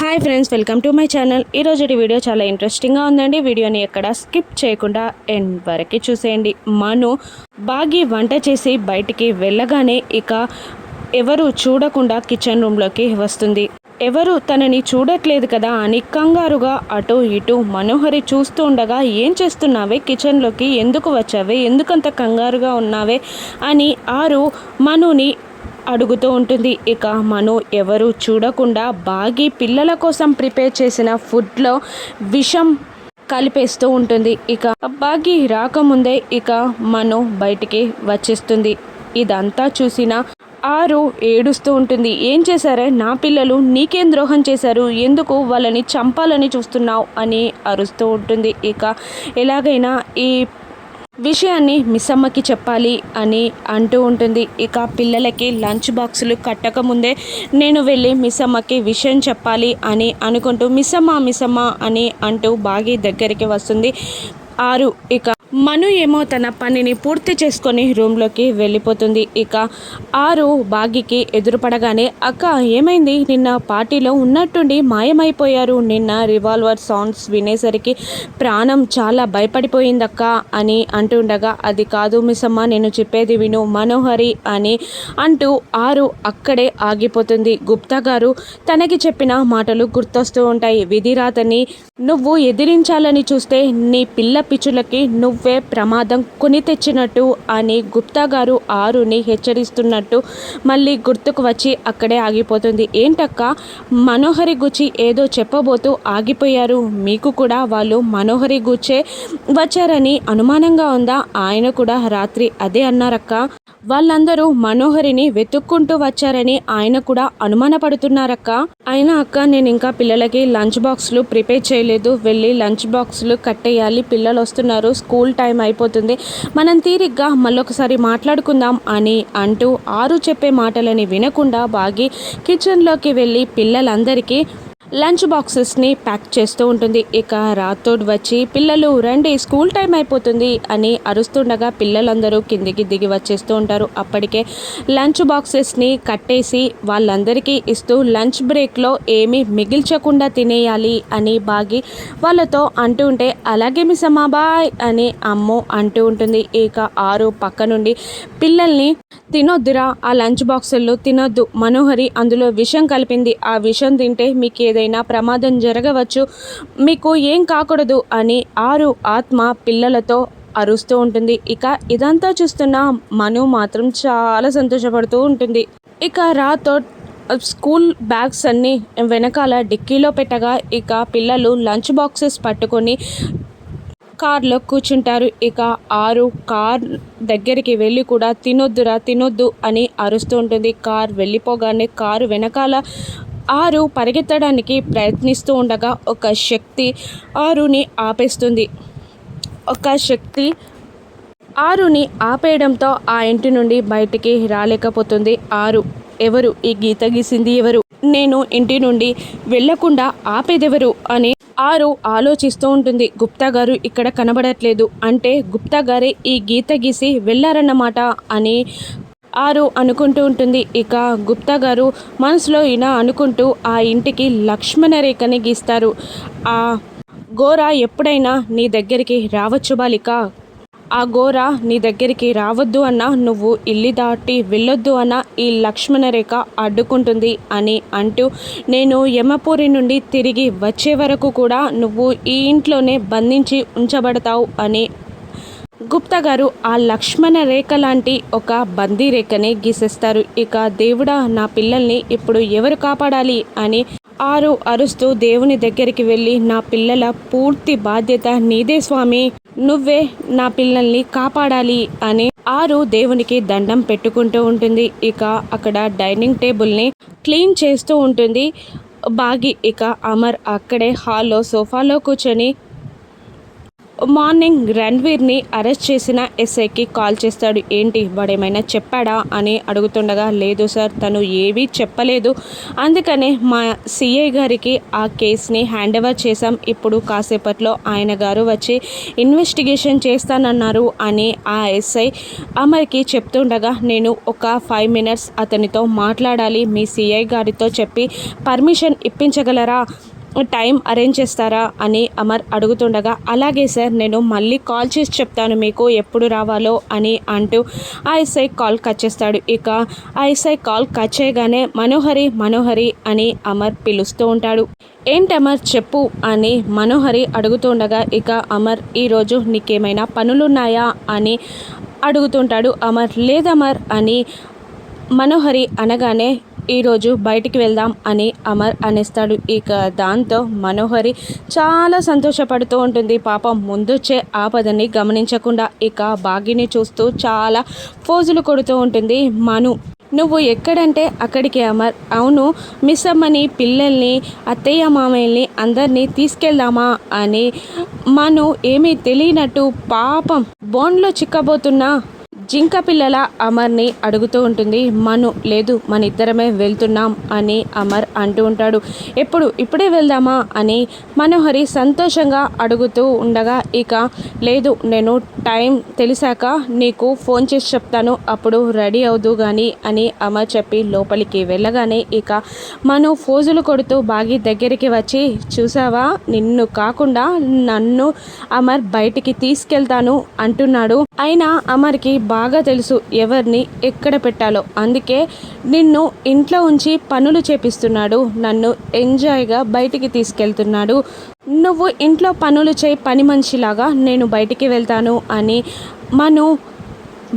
Hi friends welcome to my channel ఈరోజు video చాలా ఇంట్రెస్టింగ్గా ఉందండి. వీడియోని ఎక్కడ స్కిప్ చేయకుండా ఎండ్ వరకు చూసేయండి. మను బాగి వంట చేసి బయటికి వెళ్ళగానే ఇక ఎవరు చూడకుండా కిచెన్ రూమ్లోకి వస్తుంది. ఎవరు తనని చూడట్లేదు కదా అని కంగారుగా అటు ఇటు మనోహరి చూస్తూ ఉండగా ఏం చేస్తున్నావే? కిచెన్లోకి ఎందుకు వచ్చావే? ఎందుకంత కంగారుగా ఉన్నావే? అని ఆరు మనుని అడుగుతూ ఉంటుంది. ఇక మను ఎవరు చూడకుండా బాగి పిల్లల కోసం ప్రిపేర్ చేసిన ఫుడ్లో విషం కలిపేస్తూ ఉంటుంది. ఇక బాగి రాకముందే ఇక మను బయటికి వచ్చేస్తుంది. ఇదంతా చూసిన ఆరు ఏడుస్తూ ఉంటుంది. ఏం చేశారే? నా పిల్లలు నీకేం ద్రోహం చేశారు? ఎందుకు వాళ్ళని చంపాలని చూస్తున్నావు? అని అరుస్తూ ఉంటుంది. ఇక ఎలాగైనా ఈ విషయాన్ని మిస్సమ్మకి చెప్పాలి అని అంటూ ఉంటుంది. ఇక పిల్లలకి లంచ్ బాక్సులు కట్టకముందే నేను వెళ్ళి మిస్ అమ్మకి విషయం చెప్పాలి అని అనుకుంటూ మిస్ అమ్మ మిస్ అమ్మ అని అంటూ బాగి దగ్గరికి వస్తుంది. ఆరు ఇక మను ఏమో తన పనిని పూర్తి చేసుకొని రూమ్లోకి వెళ్ళిపోతుంది. ఇక ఆరు బాగికి ఎదురుపడగానే అక్క ఏమైంది? నిన్న పార్టీలో ఉన్నట్టుండి మాయమైపోయారు. నిన్న రివాల్వర్ సౌండ్స్ వినేసరికి ప్రాణం చాలా భయపడిపోయిందక్క అని అంటుండగా అది కాదు మిస్సమ్మ నేను చెప్పేది విను. మనోహరి అని అంటూ ఆరు అక్కడే ఆగిపోతుంది. గుప్తా గారు తనకి చెప్పిన మాటలు గుర్తొస్తూ ఉంటాయి. విధిరాతని నువ్వు ఎదిరించాలని చూస్తే నీ పిల్ల పిచ్చులకి నువ్వు ప్రమాదం కొని తెచ్చినట్టు అని గుప్తా గారు ఆరుని హెచ్చరిస్తున్నట్టు మళ్ళీ గుర్తుకు వచ్చి అక్కడే ఆగిపోతుంది. ఏంటక్క? మనోహరి గుచ్చి ఏదో చెప్పబోతూ ఆగిపోయారు. మీకు కూడా వాళ్ళు మనోహరి గుచ్చే వచ్చారని అనుమానంగా ఉందా? ఆయన కూడా రాత్రి అదే అన్నారక్క. వాళ్ళందరూ మనోహరిని వెతుక్కుంటూ వచ్చారని ఆయన కూడా అనుమానపడుతున్నారక్క. అయినా అక్క నేను ఇంకా పిల్లలకి లంచ్ బాక్స్లు ప్రిపేర్ చేయలేదు. వెళ్ళి లంచ్ బాక్స్లు కట్టేయాలి. పిల్లలు వస్తున్నారు స్కూల్ టైం అయిపోతుంది. మనం తీరిగ్గా మళ్ళొకసారి మాట్లాడుకుందాం అని అంటూ ఆరు చెప్పే మాటలని వినకుండా బాగి కిచెన్లోకి వెళ్ళి పిల్లలందరికీ లంచ్ బాక్సెస్ని ప్యాక్ చేస్తూ ఉంటుంది. ఇక రాతోడ్ వచ్చి పిల్లలు రండి స్కూల్ టైం అయిపోతుంది అని అరుస్తుండగా పిల్లలందరూ కిందికి దిగి వచ్చేస్తూ ఉంటారు. అప్పటికే లంచ్ బాక్సెస్ని కట్టేసి వాళ్ళందరికీ ఇస్తూ లంచ్ బ్రేక్లో ఏమీ మిగిల్చకుండా తినేయాలి అని బాగి వాళ్ళతో అంటూ ఉంటే అలాగే మీ సమాబాయ్ బాయ్ అని అమ్మో అంటూ ఉంటుంది. ఇక ఆరు పక్క నుండి పిల్లల్ని తినొద్దురా ఆ లంచ్ బాక్సుల్లో తినొద్దు మనోహరి అందులో విషం కలిపింది ఆ విషం తింటే మీకు ఏదైనా ప్రమాదం జరగవచ్చు. మీకు ఏం కాకూడదు అని ఆరు ఆత్మ పిల్లలతో అరుస్తూ ఉంటుంది. ఇక ఇదంతా చూస్తున్న మను మాత్రం చాలా సంతోషపడుతూ ఉంటుంది. ఇక రాతో స్కూల్ బ్యాగ్స్ అన్నీ వెనకాల డిక్కీలో పెట్టగా ఇక పిల్లలు లంచ్ బాక్సెస్ పట్టుకొని కార్లో కూర్చుంటారు. ఇక ఆరు కార్ దగ్గరికి వెళ్ళి కూడా తినొద్దురా తినొద్దు అని అరుస్తూ ఉంటుంది. కార్ వెళ్ళిపోగానే కారు వెనకాల ఆరు పరిగెత్తడానికి ప్రయత్నిస్తూ ఉండగా ఒక శక్తి ఆరుని ఆపేస్తుంది. ఒక శక్తి ఆరుని ఆపేయడంతో ఆ ఇంటి నుండి బయటికి రాలేకపోతుంది ఆరు. ఎవరు ఈ గీత గీసింది ఎవరు? నేను ఇంటి నుండి వెళ్ళకుండా ఆపేదెవరు? అని ఆరు ఆలోచిస్తూ ఉంటుంది. గుప్తా గారు ఇక్కడ కనబడట్లేదు. అంటే గుప్తా గారే ఈ గీత గీసి వెళ్ళారన్నమాట అని ఆరు అనుకుంటూ ఉంటుంది. ఇక గుప్తా గారు మనసులో ఇలా అనుకుంటూ ఆ ఇంటికి లక్ష్మణ రేఖని గీస్తారు. ఆ గోర ఎప్పుడైనా నీ దగ్గరికి రావచ్చు బాలిక. ఆ గోర నీ దగ్గరికి రావద్దు అన్నా నువ్వు ఇల్లు దాటి వెళ్ళొద్దు అన్న ఈ లక్ష్మణ రేఖ అడ్డుకుంటుంది అని అంటూ నేను యమపూరి నుండి తిరిగి వచ్చే వరకు కూడా నువ్వు ఈ ఇంట్లోనే బంధించి ఉంచబడతావు అని గుప్తా గారు ఆ లక్ష్మణ రేఖ లాంటి ఒక బందీ రేఖని గీసేస్తారు. ఇక దేవుడా నా పిల్లల్ని ఇప్పుడు ఎవరు కాపాడాలి అని ఆరు అరుస్తూ దేవుని దగ్గరికి వెళ్ళి నా పిల్లల పూర్తి బాధ్యత నీదే స్వామి నువ్వే నా పిల్లల్ని కాపాడాలి అని ఆరు దేవునికి దండం పెట్టుకుంటూ ఉంటుంది. ఇక అక్కడ డైనింగ్ టేబుల్ని క్లీన్ చేస్తూ ఉంటుంది. బాగి ఇక అమర్ అక్కడే హాల్లో సోఫాలో కూర్చొని మార్నింగ్ రణ్వీర్ని అరెస్ట్ చేసిన ఎస్ఐకి కాల్ చేస్తాడు. ఏంటి? వాడేమైనా చెప్పాడా? అని అడుగుతుండగా లేదు సార్ తను ఏవీ చెప్పలేదు. అందుకనే మా సిఐ గారికి ఆ కేసుని హ్యాండ్ ఓవర్ చేశాం. ఇప్పుడు కాసేపట్లో ఆయన గారు వచ్చి ఇన్వెస్టిగేషన్ చేస్తానన్నారు అని ఆ ఎస్ఐ అమర్కి చెప్తుండగా నేను ఒక ఫైవ్ మినిట్స్ అతనితో మాట్లాడాలి. మీ సిఐ గారితో చెప్పి పర్మిషన్ ఇప్పించగలరా? టైం అరేంజ్ చేస్తారా అని అమర్ అడుగుతుండగా అలాగే సార్ నేను మళ్ళీ కాల్ చేసి చెప్తాను మీకు ఎప్పుడు రావాలో అని అంటూ ఐఎస్ఐ కాల్ కట్ చేస్తాడు. ఇక ఐఎస్ఐ కాల్ కట్ చేయగానే మనోహరి మనోహరి అని అమర్ పిలుస్తూ ఉంటాడు. ఏంటి అమర్ చెప్పు అని మనోహరి అడుగుతుండగా ఇక అమర్ ఈరోజు నీకేమైనా పనులున్నాయా అని అడుగుతుంటాడు అమర్. లేదమర్ అని మనోహరి అనగానే ఈరోజు బయటికి వెళ్దాం అని అమర్ అనేస్తాడు. ఇక దాంతో మనోహరి చాలా సంతోషపడుతూ ఉంటుంది. పాపం ముందొచ్చే ఆపదని గమనించకుండా ఇక బాగిని చూస్తూ చాలా ఫోజులు కొడుతూ ఉంటుంది. మను నువ్వు ఎక్కడంటే అక్కడికి అమర్. అవును మిస్ అమ్మని పిల్లల్ని అత్తయ్య మామయ్యల్ని అందరినీ తీసుకెళ్దామా అని మను ఏమీ తెలియనట్టు పాపం బోన్లో చిక్కబోతున్న జింక పిల్లల అమర్ని అడుగుతూ ఉంటుంది మను లేదు మన ఇద్దరమే వెళ్తున్నాం అని అమర్ అంటూ ఉంటాడు. ఎప్పుడు? ఇప్పుడే వెళ్దామా? అని మనోహరి సంతోషంగా అడుగుతూ ఉండగా ఇక లేదు నేను టైం తెలిసాక నీకు ఫోన్ చేసి చెప్తాను అప్పుడు రెడీ అవుదు కానీ అని అమర్ చెప్పి లోపలికి వెళ్ళగానే ఇక మను ఫోజులు కొడుతూ బాగి దగ్గరికి వచ్చి చూసావా? నిన్ను కాకుండా నన్ను అమర్ బయటికి తీసుకెళ్తాను అంటున్నాడు. అయినా అమర్కి బా బాగా తెలుసు ఎవరిని ఎక్కడ పెట్టాలో. అందుకే నిన్ను ఇంట్లో ఉంచి పనులు చేపిస్తున్నాడు. నన్ను ఎంజాయ్గా బయటికి తీసుకెళ్తున్నాడు. నువ్వు ఇంట్లో పనులు చేయి పని మనిషిలాగా నేను బయటికి వెళ్తాను అని మను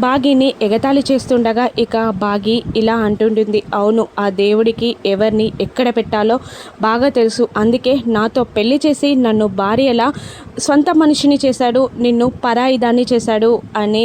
బాగిని ఎగతాళి చేస్తుండగా ఇక బాగి ఇలా అంటుంటుంది. అవును ఆ దేవుడికి ఎవరిని ఎక్కడ పెట్టాలో బాగా తెలుసు. అందుకే నాతో పెళ్ళి చేసి నన్ను భార్యలా సొంత మనిషిని చేశాడు నిన్ను పరాయిదాన్ని చేశాడు అని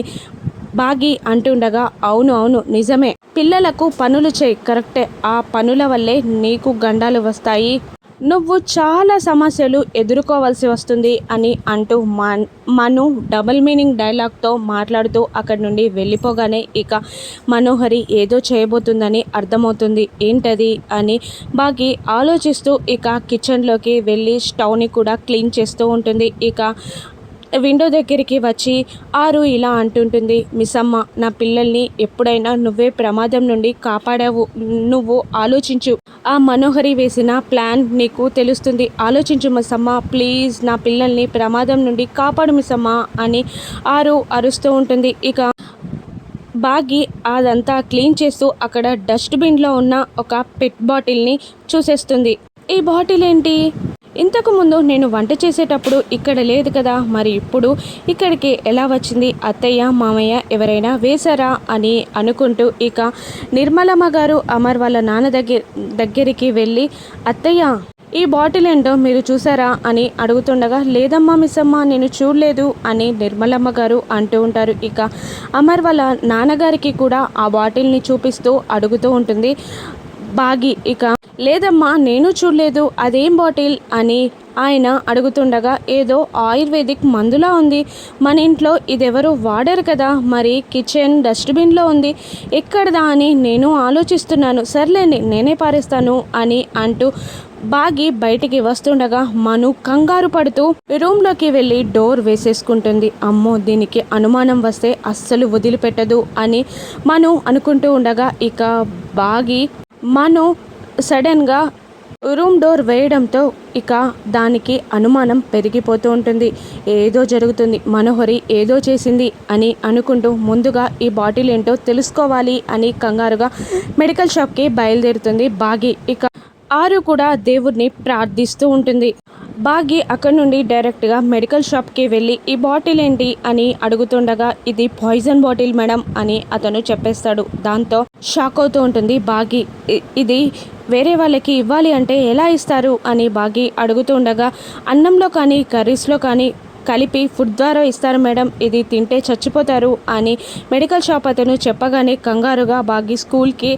బాగి అంటుండగా అవును అవును నిజమే. పిల్లలకు పనులు చేయి కరెక్టే. ఆ పనుల వల్లే నీకు గండాలు వస్తాయి. నువ్వు చాలా సమస్యలు ఎదుర్కోవాల్సి వస్తుంది అని అంటూ మన్ మను డబుల్ మీనింగ్ డైలాగ్తో మాట్లాడుతూ అక్కడి నుండి వెళ్ళిపోగానే ఇక మనోహరి ఏదో చేయబోతుందని అర్థమవుతుంది. ఏంటది? అని బాగి ఆలోచిస్తూ ఇక కిచెన్లోకి వెళ్ళి స్టవ్ని కూడా క్లీన్ చేస్తూ ఉంటుంది. ఇక విండో దగ్గరికి వచ్చి ఆరు ఇలా అంటుంటుంది మిస్సమ్మ నా పిల్లల్ని ఎప్పుడైనా నువ్వే ప్రమాదం నుండి కాపాడావు నువ్వు ఆలోచించు. ఆ మనోహరి వేసిన ప్లాన్ నీకు తెలుస్తుంది. ఆలోచించు మిస్సమ్మ ప్లీజ్ నా పిల్లల్ని ప్రమాదం నుండి కాపాడు మిస్సమ్మ అని ఆరు అరుస్తూ ఉంటుంది. ఇక బాగి అదంతా క్లీన్ చేస్తూ అక్కడ డస్ట్బిన్లో ఉన్న ఒక పెట్ బాటిల్ని చూసేస్తుంది. ఈ బాటిల్ ఏంటి ఇంతకుముందు నేను వంట చేసేటప్పుడు ఇక్కడ లేదు కదా మరి ఇప్పుడు ఇక్కడికి ఎలా వచ్చింది? అత్తయ్య మామయ్య ఎవరైనా వేశారా అని అనుకుంటూ ఇక నిర్మలమ్మ గారు అమర్ వాళ్ళ నాన్న దగ్గర దగ్గరికి వెళ్ళి అత్తయ్య ఈ బాటిల్ ఏంటో మీరు చూసారా అని అడుగుతుండగా లేదమ్మా మిస్సమ్మ నేను చూడలేదు అని నిర్మలమ్మ గారు అంటూ ఉంటారు. ఇక అమర్ వాళ్ళ నాన్నగారికి కూడా ఆ బాటిల్ని చూపిస్తూ అడుగుతూ ఉంటుంది. బాగి ఇక లేదమ్మా నేను చూడలేదు. అదేం బాటిల్? అని ఆయన అడుగుతుండగా ఏదో ఆయుర్వేదిక్ మందులా ఉంది. మన ఇంట్లో ఇదెవరు వాడరు కదా. మరి కిచెన్ డస్ట్బిన్లో ఉంది. ఎక్కడదా అని నేను ఆలోచిస్తున్నాను. సర్లేండి నేనే పారేస్తాను అని అంటూ బాగి బయటికి వస్తుండగా మను కంగారు పడుతూ రూమ్లోకి వెళ్ళి డోర్ వేసేసుకుంటుంది. అమ్మో దీనికి అనుమానం వస్తే అస్సలు వదిలిపెట్టదు అని మను అనుకుంటూ ఉండగా ఇక బాగి మను సడన్గా రూమ్ డోర్ వేయడంతో ఇక దానికి అనుమానం పెరిగిపోతూ ఉంటుంది. ఏదో జరుగుతుంది. మనోహరి ఏదో చేసింది అని అనుకుంటూ ముందుగా ఈ బాటిల్ ఏంటో తెలుసుకోవాలి అని కంగారుగా మెడికల్ షాప్కి బయలుదేరుతుంది బాగి. ఇక ఆరు కూడా దేవుడిని ప్రార్థిస్తూ ఉంటుంది. బాగి అక్కడ నుండి డైరెక్ట్గా మెడికల్ షాప్కి వెళ్ళి ఈ బాటిల్ ఏంటి అని అడుగుతుండగా ఇది పాయిజన్ బాటిల్ మేడం అని అతను చెప్పేస్తాడు. దాంతో షాక్ అవుతూ ఉంటుంది బాగి. ఇది వేరే వాళ్ళకి ఇవ్వాలి అంటే ఎలా ఇస్తారు? అని బాగి అడుగుతుండగా అన్నంలో కానీ కర్రీస్లో కానీ కలిపి ఫుడ్ ద్వారా ఇస్తారు మేడం. ఇది తింటే చచ్చిపోతారు అని మెడికల్ షాప్ అతను చెప్పగానే కంగారుగా బాగి స్కూల్కి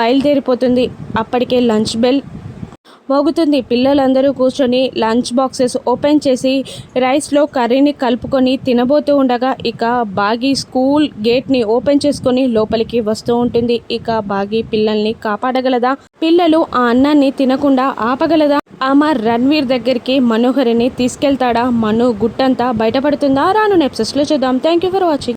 బయలుదేరిపోతుంది. అప్పటికే లంచ్ బెల్ మోగుతుంది. పిల్లలందరూ కూర్చొని లంచ్ బాక్సెస్ ఓపెన్ చేసి రైస్లో కర్రీని కలుపుకొని తినబోతూ ఉండగా ఇక బాగి స్కూల్ గేట్ని ఓపెన్ చేసుకొని లోపలికి వస్తూ ఉంటుంది. ఇక బాగి పిల్లల్ని కాపాడగలదా? పిల్లలు ఆ అన్నాన్ని తినకుండా ఆపగలదా? ఆమె రణ్వీర్ దగ్గరికి మనోహరిని తీసుకెళ్తాడా? మను గుట్టంతా బయటపడుతుందా? రాను నెప్సెస్లో చూద్దాం. Thank you for watching.